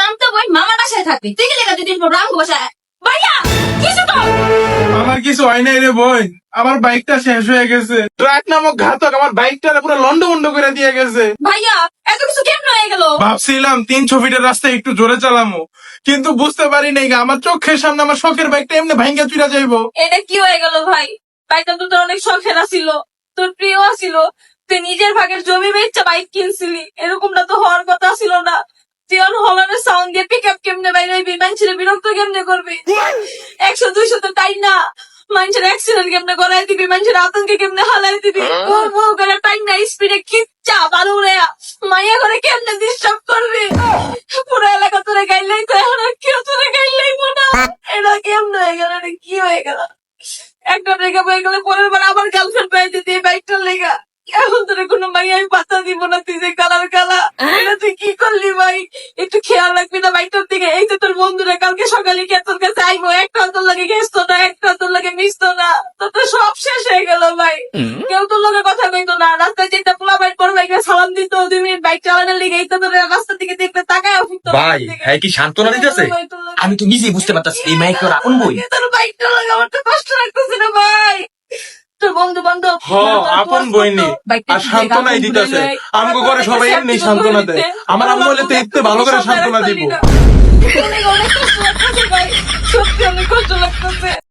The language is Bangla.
মামতো বোন মামার বাসায় থাকবি। তুই কি লেখা দুদিন পর রামগো বাসায় ভাইয়া কিছু তো? আমার কিছু হয় নাই রে বোন আমার বাইকটা শেষ হয়ে গেছে। ট্রাক নামক ঘাতক আমার বাইকটা পুরো লন্ড বন্ড করে দিয়ে গেছে। ভাইয়া এত কিছু কেমন হয়ে গেল? ভাবছিলাম তিনশো ফিটের রাস্তায় একটু জোরে চালামো। কিন্তু বুঝতে পারি নাই আমার চোখের সামনে আমার শখের বাইকটা এমনি ভাঙ্গা চুরা যাইবো। এটা কি হয়ে গেল ভাই? বাইকটা তো তোর অনেক শখের ছিল তোর প্রিয় ছিল তুই নিজের ভাগের জমি বেচা বাইক কিনছিলি। এরকমটা তো হওয়ার কথা ছিল না তুই অন হলানের সাউন্ড দিয়ে পিক আপ কেমনে বাইরে বিমান ছেড়ে বিরক্ত কেমনে করবি? একশো দুইশো তো তাই না। মানুষের অ্যাক্সিডেন্ট কেমনে করাই দিবি? মানুষের আতঙ্কে কেমনে হালাই দিবি? ওর মুখ করে টাইম না স্পিডে কিচ্ছা বারু রে মাইয়া করে কেমনে ডিস্টার্ব করবি? পুরো এলাকা তোরে গাইলেই তো এখন আর কেউ তোরে গাইলেই না। এটা কেমনে হয়ে গেল কি হয়ে গেল? একটা ব্রেকআপ হয়ে গেলে পরের বার আবার গার্লফ্রেন্ড পেয়ে দিতে বাইকটার লেগা। এখন তোর কোনো মাই আমি দিব না তুই যে কালার কালা। এটা তুই কি করলি ভাই একটু খেয়াল রাখবি না বাইকটার দিকে। এই তো তোর বন্ধুরা কালকে সকালে তোর কাছে আইবো? একটা তোর লাগে গেছতো না একটা তোর লাগে মিশতো না? তোর তো সব শেষ হয়ে গেল ভাই কেউ তোর লগে কথা কইতো না। রাস্তায় যেতে পোলা বাইক পর বাইকে সালাম দিত দুই মিনিট বাইক চালানোর লেগে এই তো তোর রাস্তার দিকে দেখতে তাকায় ভাই হ্যাঁ কি সান্ত্বনা দিতেছে? আমি তো নিজেই বুঝতে পারতাছি এই মাইক তোর আপন বই? তোর বাইকটা আমার তো কষ্ট লাগতেছে না ভাই তোর বন্ধু বান্ধব হ আপন বইনি। আর সান্ত্বনাই দিতেছে। আমগো করে সবাই এমনি সান্ত্বনা দেয়। আমার আম্মু হলে তো ভালো করে সান্ত্বনা দিব।